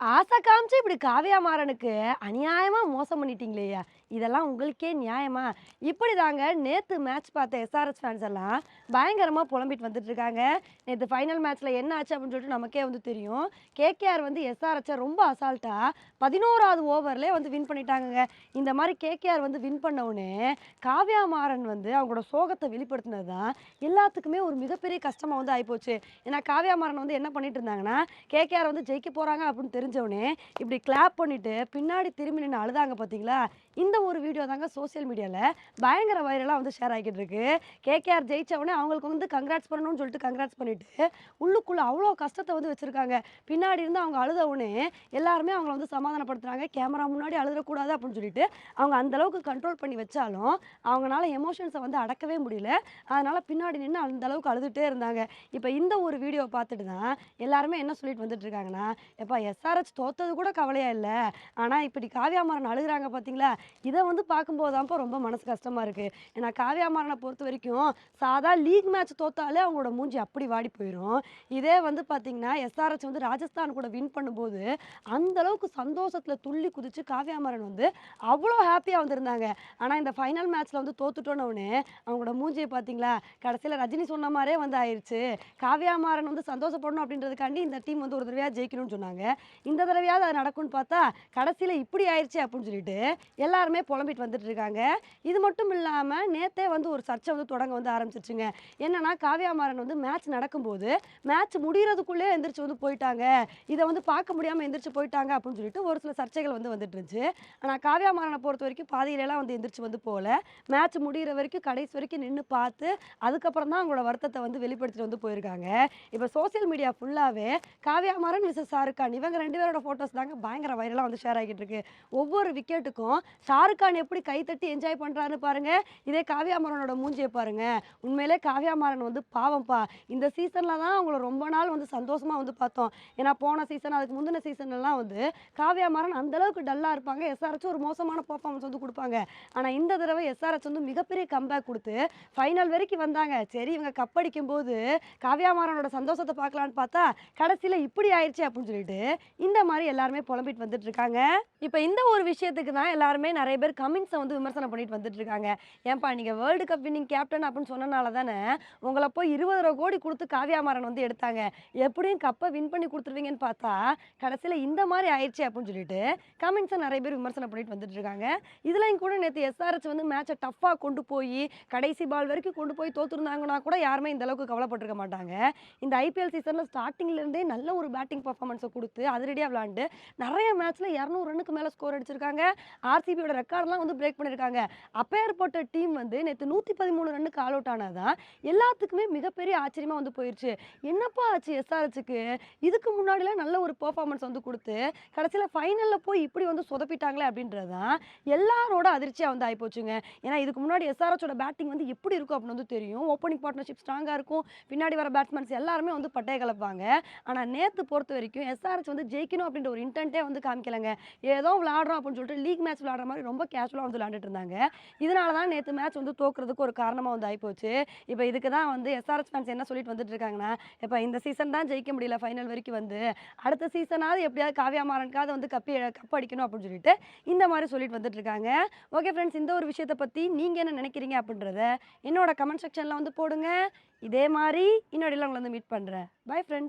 ஆசை காமிச்சு இப்படி காவியா மாறனுக்கு அநியாயமா மோசம் பண்ணிட்டீங்களேயா? இதெல்லாம் உங்களுக்கே நியாயமா? இப்படி தாங்க நேற்று மேட்ச் பார்த்த எஸ்ஆர்எஸ் ஃபேன்ஸ் எல்லாம் பயங்கரமாக புலம்பிட்டு வந்துட்டு இருக்காங்க. நேற்று ஃபைனல் மேட்ச்சில் என்ன ஆச்சு அப்படின்னு சொல்லிட்டு நமக்கே வந்து தெரியும். கேகேஆர் வந்து எஸ்ஆர்எச்சை ரொம்ப அசால்ட்டாக பதினோராவது ஓவர்லேயே வந்து வின் பண்ணிட்டாங்க இந்த மாதிரி கேகேஆர் வந்து வின் பண்ண உடனே மாறன் வந்து அவங்களோட சோகத்தை வெளிப்படுத்தினது தான் எல்லாத்துக்குமே ஒரு மிகப்பெரிய கஷ்டமாக வந்து ஆகிப்போச்சு ஏன்னா காவியா மாறன் வந்து என்ன பண்ணிட்டு இருந்தாங்கன்னா கேகேஆர் வந்து ஜெயிக்க போகிறாங்க அப்படின்னு தெரிஞ்சவனே இப்படி கிளாப் பண்ணிட்டு பின்னாடி திரும்பி நின்று அழுதாங்க பார்த்தீங்களா இந்த ஒரு வீடியோ தாங்க சோஷியல் மீடியாவில் பயங்கர வைரலாக வந்து ஷேர் ஆகிட்டு இருக்கு. கேகேஆர் ஜெயிச்ச அவங்களுக்கு வந்து கங்க்ராட்ஸ் பண்ணணும்னு சொல்லிட்டு கங்க்ராட்ஸ் பண்ணிட்டு உள்ளுக்குள்ளே அவ்வளோ கஷ்டத்தை வந்து வச்சுருக்காங்க. பின்னாடி இருந்து அவங்க அழுத எல்லாருமே அவங்கள வந்து சமாதானப்படுத்துகிறாங்க கேமரா முன்னாடி அழுதக்கூடாது அப்படின்னு சொல்லிட்டு அவங்க அந்தளவுக்கு கண்ட்ரோல் பண்ணி வச்சாலும் அவங்களால எமோஷன்ஸை வந்து அடக்கவே முடியல. அதனால் பின்னாடி நின்று அந்த அளவுக்கு அழுதுகிட்டே இருந்தாங்க. இப்போ இந்த ஒரு வீடியோவை பார்த்துட்டு தான் எல்லாருமே என்ன சொல்லிட்டு வந்துட்டு இருக்காங்கன்னா எப்பா எஸ்ஆர்ஹெச் தோத்தது கூட கவலையாக இல்லை. ஆனால் இப்படி காவியாமரன் அழுகுறாங்க பார்த்தீங்களா இதை வந்து பார்க்கும்போது தான்ப்பா ரொம்ப மனசு கஷ்டமாக இருக்குது ஏன்னா காவியாமரனை பொறுத்த வரைக்கும் சாதா லீக் மேட்ச் தோத்தாலே அவங்களோட மூஞ்சி அப்படி வாடி போயிடும் இதே வந்து பார்த்தீங்கன்னா எஸ்ஆர்எச் வந்து ராஜஸ்தான் கூட வின் பண்ணும்போது அந்த அளவுக்கு துள்ளி குதித்து காவியாமரன் வந்து அவ்வளோ ஹாப்பியாக வந்திருந்தாங்க. ஆனால் இந்த ஃபைனல் மேட்ச்சில் வந்து தோத்துட்டோன்னே அவங்களோட மூஞ்சியை பார்த்தீங்களா கடைசியில் ரஜினி சொன்ன மாதிரியே வந்து ஆயிடுச்சு காவியாமாரன் வந்து சந்தோஷப்படணும் அப்படின்றதுக்காண்டி இந்த டீம் வந்து ஒரு தடவையாக ஜெயிக்கணும்னு சொன்னாங்க. இந்த தடவையாவது அது நடக்கும்னு பார்த்தா கடைசியில் இப்படி ஆயிடுச்சு அப்படின்னு சொல்லிட்டு எல்லாருமே புலம்பிட்டு வந்துட்டு இருக்காங்க. இது மட்டும் இல்லாமல் நேத்தே வந்து ஒரு சர்ச்சை வந்து தொடங்க வந்து ஆரம்பிச்சிருச்சுங்க. என்னன்னா காவியாமாரன் வந்து மேட்ச் நடக்கும்போது மேட்ச் முடிகிறதுக்குள்ளே எந்திரிச்சு வந்து போயிட்டாங்க. இதை வந்து பார்க்க முடியாமல் எந்திரிச்சு போயிட்டாங்க அப்படின்னு சொல்லிட்டு ஒரு சில சர்ச்சைகள் வந்து வந்துட்டு இருந்துச்சு. ஆனால் காவியாமாரனை பொறுத்த வரைக்கும் பாதியிலலாம் வந்து எந்திரிச்சு வந்து போகல. மேட்ச் முடிகிற வரைக்கும் கடைசி வரைக்கும் நின்று பார்த்து அதுக்கப்புறம் தான் அவங்களோட வருத்தத்தை வந்து வெளிப்படுத்திட்டு வந்து போயிருக்காங்க. இப்போ சோஷியல் மீடியா ஃபுல்லாகவே காவியாமாரன் விசஸ் ஷாருக் கான் இவங்க ரெண்டு பேரோட ஃபோட்டோஸ் தாங்க பயங்கர வைரலாக வந்து ஷேர் ஆகிட்டு இருக்கு. ஒவ்வொரு விக்கெட்டுக்கும் ஷாருக் கான் எப்படி கைத்தட்டி என்ஜாய் பண்ணுறாருன்னு பாருங்க. இதே காவியாமாரனோட மூஞ்சியை பாருங்க. உண்மையிலே காவியாமாரன் வந்து பாவம்ப்பா. இந்த சீசனில் தான் அவங்கள ரொம்ப நாள் வந்து சந்தோஷமாக வந்து பார்த்தோம். ஏன்னா போன சீசன் அதுக்கு முந்தின சீசன்லாம் வந்து காவியாமாரன் அந்த அளவுக்கு டல்லாக இருப்பாங்க. எஸ்ஆர்எச் ஒரு மோசமான பர்ஃபார்மன்ஸ் வந்து கொடுப்பாங்க. ஆனால் இந்த தடவை எஸ்ஆர்எச் வந்து மிகப்பெரிய கம்பேக் கொடுத்து ஃபைனல் வரைக்கும் வந்தாங்க. சரி இவங்க கப் அடிக்கும் போது காவியாமாரனோட சந்தோஷத்தை பார்க்கலான்னு பார்த்தா கடைசியில் இப்படி ஆயிடுச்சு அப்படின்னு சொல்லிட்டு இந்த மாதிரி எல்லாருமே புலம்பிட்டு வந்துட்டு இருக்காங்க இப்போ இந்த ஒரு விஷயத்துக்கு தான் எல்லாருமே நிறைய பேர் கமிங்ஸை வந்து விமர்சனம் பண்ணிட்டு வந்துட்டு இருக்காங்க ஏன்பா நீங்கள் வேர்ல்டு கப் வின்னிங் கேப்டன் அப்படின்னு சொன்னனால தானே உங்களை போய் இருபது கோடி கொடுத்து காவியாமாரன் வந்து எடுத்தாங்க. எப்படியும் கப்பை வின் பண்ணி கொடுத்துருவீங்கன்னு பார்த்தா கடைசியில் இந்த மாதிரி ஆயிடுச்சு அப்படின்னு சொல்லிட்டு கமெண்ட்ஸை நிறைய பேர் விமர்சனம் பண்ணிட்டு வந்துட்டு இருக்காங்க இதுலையும் கூட நேற்று எஸ்ஆர்எஸ் வந்து மேட்சை டஃப்பாக கொண்டு போய் கடைசி பால் வரைக்கும் கொண்டு போய் தோத்துருந்தாங்கன்னா கூட யாருமே இந்த அளவுக்கு கவலைப்பட்டிருக்க மாட்டாங்க. இந்த ஐபிஎல் சீசனில் ஸ்டார்டிங்லேருந்தே நல்ல ஒரு பேட்டிங் பர்ஃபார்மன்ஸை கொடுத்து அதிரடியாக விளாண்டு நிறைய மேட்ச்சில் இரநூறு ரன்னுக்கு மேலே ஸ்கோர் அடிச்சிருக்காங்க. ஆர்சிபியோட ரெக்கார்ட்லாம் வந்து பிரேக் பண்ணியிருக்காங்க அப்பேற்பட்ட டீம் வந்து நேற்று நூற்றி பதிமூணு ரன்னுக்கு ஆல் அவுட் ஆனாதான் எல்லாத்துக்குமே மிகப்பெரிய ஆச்சரியமாக வந்து போயிடுச்சு என்னப்பா ஆச்சு எஸ்ஆர்ஹெச்சுக்கு இதுக்கு முன்னாடிலாம் நல்ல ஒரு பர்ஃபார்மன்ஸ் வந்து கொடுத்து கடைசியில் ஃபைனலில் போய் இப்படி வந்து சொதப்பிட்டாங்களே அப்படின்றது தான் எல்லாரோட அதிர்ச்சியாக வந்து ஆகிப்போச்சுங்க ஏன்னா இதுக்கு முன்னாடி எஸ்ஆர்ஹெச்சோட பேட்டிங் வந்து எப்படி இருக்கும் அப்படின்னு வந்து தெரியும். ஓப்பனிங் பார்ட்னர்ஷிப் ஸ்ட்ராங்காக இருக்கும். பின்னாடி வர பேட்ஸ்மேன்ஸ் எல்லாருமே வந்து பட்டைய கலப்பாங்க. ஆனால் நேற்று பொறுத்த வரைக்கும் எஸ்ஆர்ஹெச் வந்து ஜெயிக்கணும் அப்படின்ற ஒரு இன்டென்ட்டே வந்து காமிக்கலங்க. ஏதோ விளாடுறோம் அப்படின்னு சொல்லிட்டு லீக் மேட்ச் விளாடுற மாதிரி ரொம்ப கேஷுவலாக வந்து விளாண்டுட்டு இருந்தாங்க. இதனால தான் நேற்று மேட்ச் வந்து தோக்குறதுக்கு ஒரு காரணமாக வந்து ஆகிப்போச்சு இப்போ இதுக்கு தான் வந்து எஸ்ஆர்எஸ் ஃபேன்ஸ் என்ன சொல்லிட்டு வந்துட்டு இருக்காங்கன்னா இப்போ இந்த சீசன் தான் ஜெயிக்க முடியல ஃபைனல் வரைக்கும் வந்து அடுத்த சீசனாவது எப்படியாவது காவியா மாறனுக்காவது வந்து கப்பி கப் அடிக்கணும் அப்படின்னு சொல்லிட்டு இந்த மாதிரி சொல்லிட்டு வந்துட்டு இருக்காங்க. ஓகே ஃப்ரெண்ட்ஸ் இந்த ஒரு விஷயத்தை பற்றி நீங்கள் என்ன நினைக்கிறீங்க அப்படின்றத என்னோட கமெண்ட் செக்ஷனில் வந்து போடுங்க. இதே மாதிரி இன்னொடையில் உங்களை வந்து மீட் பண்ணுறேன் பை ஃப்ரெண்ட்ஸ்